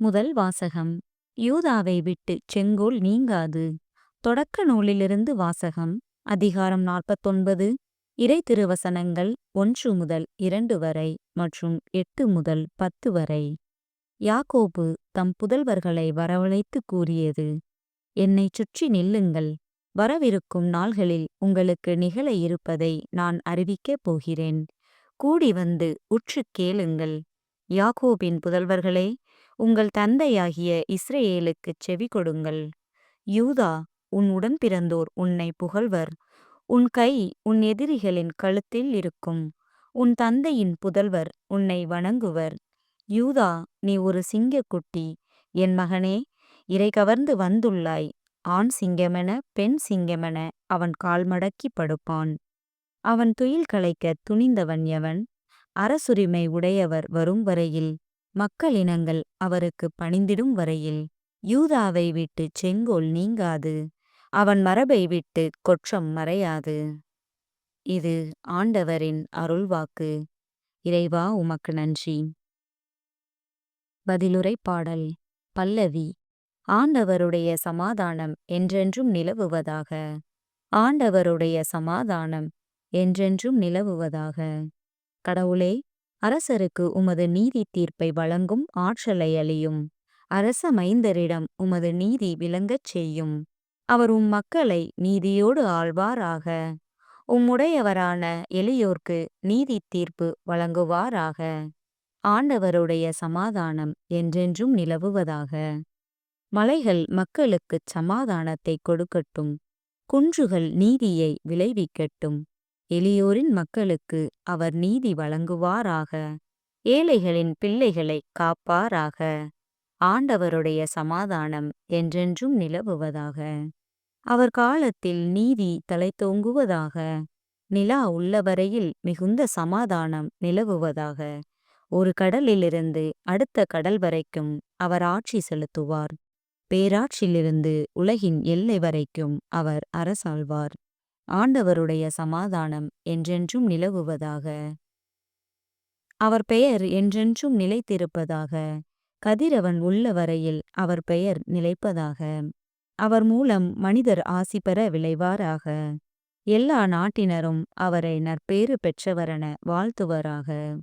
முதல் வாசகம் யூதாவை விட்டு செங்கோல் நீங்காது. தொடக்க நூலிலிருந்து வாசகம் அதிகாரம் நாற்பத்தொன்பது இறை திருவசனங்கள் ஒன்று முதல் இரண்டு வரை மற்றும் எட்டு முதல் பத்து வரை. யாக்கோபு தம் புதல்வர்களை வரவழைத்து கூறியது என்னைச் சுற்றி நில்லுங்கள் வரவிருக்கும் நாள்களில் உங்களுக்கு நிகழ இருப்பதை நான் அறிவிக்கப் போகிறேன். கூடி வந்து உற்றுக் கேளுங்கள். யாக்கோபின் புதல்வர்களே உங்கள் தந்தையாகிய இஸ்ரேலுக்குச் செவி கொடுங்கள். யூதா உன் உடன்பிறந்தோர் உன்னை புகழ்வர். உன் கை உன் எதிரிகளின் கழுத்தில் இருக்கும். உன் தந்தையின் புதல்வர் உன்னை வணங்குவர். யூதா நீ ஒரு சிங்கக்குட்டி. என் மகனே இறை கவர்ந்து வந்துள்ளாய். ஆண் சிங்கமென பெண் சிங்கமென அவன் கால்மடக்கி படுப்பான். அவன் துயில் களைக்க துணிந்தவன் எவன்? அரசுரிமை உடையவர் வரும் வரையில் மக்களினங்கள் அவருக்கு பணிந்திடும் வரையில் யூதாவை விட்டு செங்கோல் நீங்காது அவன் மரபை விட்டு கொற்றம் மறையாது. இது ஆண்டவரின் அருள்வாக்கு. இறைவா உமக்கு நன்றி. பதிலுரை பாடல். பல்லவி ஆண்டவருடைய சமாதானம் என்றென்றும் நிலவுவதாக. ஆண்டவருடைய சமாதானம் என்றென்றும் நிலவுவதாக. கடவுளே அரசருக்கு உமது நீதி தீர்ப்பை வழங்கும் ஆற்றலை அளியும். அரச மைந்தரிடம் உமது நீதி விளங்கச் செய்யும். அவர் உம் மக்களை நீதியோடு ஆழ்வாராக உம்முடையவரான எளியோர்க்கு நீதி தீர்ப்பு வழங்குவாராக. ஆண்டவருடைய சமாதானம் என்றென்றும் நிலவுவதாக. மலைகள் மக்களுக்குச் சமாதானத்தை கொடுக்கட்டும். குன்றுகள் நீதியை விளைவிக்கட்டும். எளியோரின் மக்களுக்கு அவர் நீதி வழங்குவாராக. ஏழைகளின் பிள்ளைகளை காப்பாராக. ஆண்டவருடைய சமாதானம் என்றென்றும் நிலவுவதாக. அவர் காலத்தில் நீதி தலைத்தோங்குவதாக நிலா உள்ளவரையில் மிகுந்த சமாதானம் நிலவுவதாக. ஒரு கடலிலிருந்து அடுத்த கடல் வரைக்கும் அவர் ஆட்சி செலுத்துவார். பேராட்சியிலிருந்து உலகின் எல்லை வரைக்கும் அவர் அரசாழ்வார். ஆண்டவருடைய சமாதானம் என்றென்றும் நிலவுவதாக. அவர் பெயர் என்றென்றும் நிலைத்திருப்பதாக. கதிரவன் உள்ள வரையில் அவர் பெயர் நிலைப்பதாக. அவர் மூலம் மனிதர் ஆசி பெற விளைவாராக. எல்லா நாட்டினரும் அவரை நற்பேறு பெற்றவரென வாழ்த்துவராக.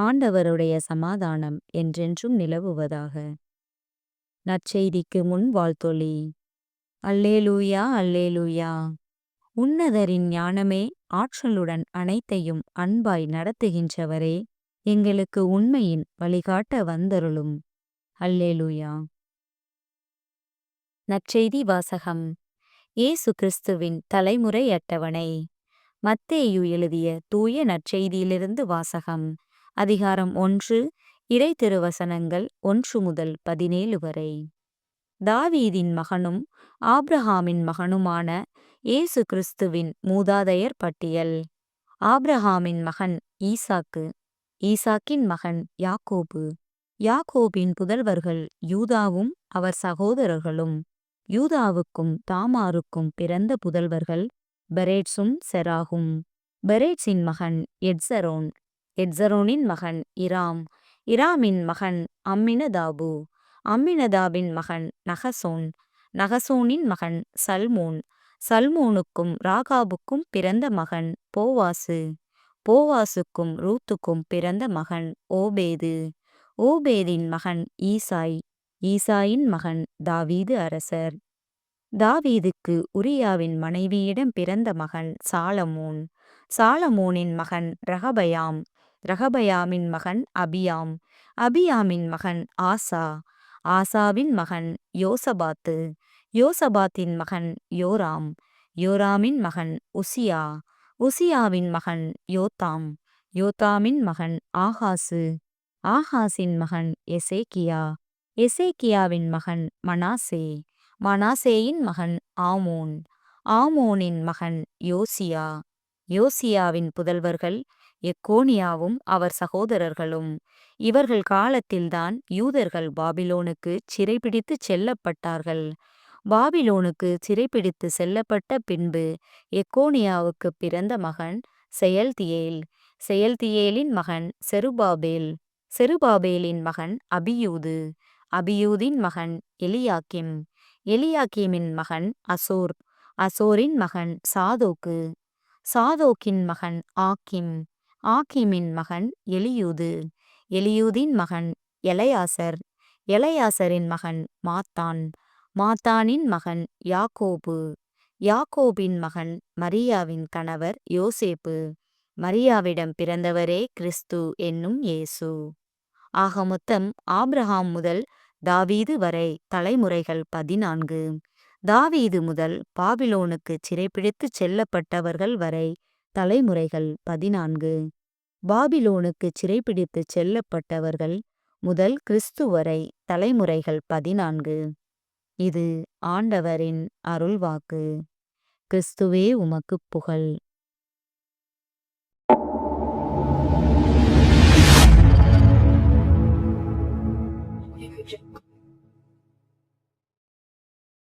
ஆண்டவருடைய சமாதானம் என்றென்றும் நிலவுவதாக. நற்செய்திக்கு முன் வாழ்த்தொளி அல்லேலூயா அல்லேலூயா. உன்னதரின் ஞானமே ஆற்றலுடன் அனைத்தையும் அன்பாய் நடத்துகின்றவரே எங்களுக்கு உண்மையின் வழிகாட்ட வந்தருளும். அல்லேலூயா. நற்செய்தி வாசகம். இயேசு கிறிஸ்துவின் தலைமுறை அட்டவணை மத்தேயு எழுதிய தூய நற்செய்தியிலிருந்து வாசகம். அதிகாரம் ஒன்று இறை திருவசனங்கள் ஒன்று முதல் பதினேழு வரை. தாவீதின் மகனும் ஆப்ரஹாமின் மகனுமான இயேசு கிறிஸ்துவின் மூதாதையர் பட்டியல். ஆப்ரஹாமின் மகன் ஈசாக்கு ஈசாக்கின் மகன் யாக்கோபு. யாக்கோபின் புதல்வர்கள் யூதாவும் அவர் சகோதரர்களும். யூதாவுக்கும் தாமாருக்கும் பிறந்த புதல்வர்கள் பெரேட்ஸும் செராகும். பெரேட்ஸின் மகன் எட்சரோன் எட்சரோனின் மகன் இராம். இராமின் மகன் அம்மினதாபு. அம்மினதாபின் மகன் நகசோன் நகசோனின் மகன் சல்மோன். சல்மோனுக்கும் ராகாபுக்கும் பிறந்த மகன் போவாசு. போவாசுக்கும் ரூத்துக்கும் பிறந்த மகன் ஓபேது. ஓபேதின் மகன் ஈசாய் ஈசாயின் மகன் தாவீது அரசர். தாவீதுக்கு உரியாவின் மனைவியிடம் பிறந்த மகன் சாலமோன். சாலமோனின் மகன் ரகபயாம் ரகபயாமின் மகன் அபியாம். அபியாமின் மகன் ஆசா. ஆசாவின் மகன் யோசபாத்து. யோசபாத்தின் மகன் யோராம். யோராமின் மகன் உசியா. உசியாவின் மகன் யோத்தாம். யோத்தாமின் மகன் ஆகாசு. ஆகாசின் மகன் எசேக்கியா. எசேக்கியாவின் மகன் மனாசே. மனாசேயின் மகன் ஆமோன். ஆமோனின் மகன் யோசியா. யோசியாவின் புதல்வர்கள் எக்கோனியாவும் அவர் சகோதரர்களும். இவர்கள் காலத்தில்தான் யூதர்கள் பாபிலோனுக்கு சிறைபிடித்துச் செல்லப்பட்டார்கள். பாபிலோனுக்கு சிறைபிடித்து செல்லப்பட்ட பின்பு எக்கோனியாவுக்கு பிறந்த மகன் செயல்தியேல். செயல்தியேலின் மகன் செருபாபேல். செருபாபேலின் மகன் அபியூது. அபியூதின் மகன் எலியாக்கிம். எலியாக்கிமின் மகன் அசோர். அசோரின் மகன் சாதோக்கு. சாதோக்கின் மகன் ஆக்கிம். ஆக்கிமின் மகன் எலியூது எலியூதின் மகன் எலையாசர் எலையாசரின் மகன் மாத்தான் மாத்தானின் மகன் யாக்கோபு யாக்கோபின் மகன் மரியாவின் கணவர் யோசேப்பு மரியாவிடம் பிறந்தவரே கிறிஸ்து என்னும் இயேசு. ஆக மொத்தம் ஆப்ரஹாம் முதல் தாவீது வரை தலைமுறைகள் பதினான்கு. தாவீது முதல் பாபிலோனுக்கு சிறைப்பிடித்து செல்லப்பட்டவர்கள் வரை தலைமுறைகள் பதினான்கு. பாபிலோனுக்கு சிறைப்பிடித்துச் செல்லப்பட்டவர்கள் முதல் கிறிஸ்து வரை தலைமுறைகள் பதினான்கு. இது ஆண்டவரின் அருள்வாக்கு. கிறிஸ்துவே உமக்குப் புகழ்.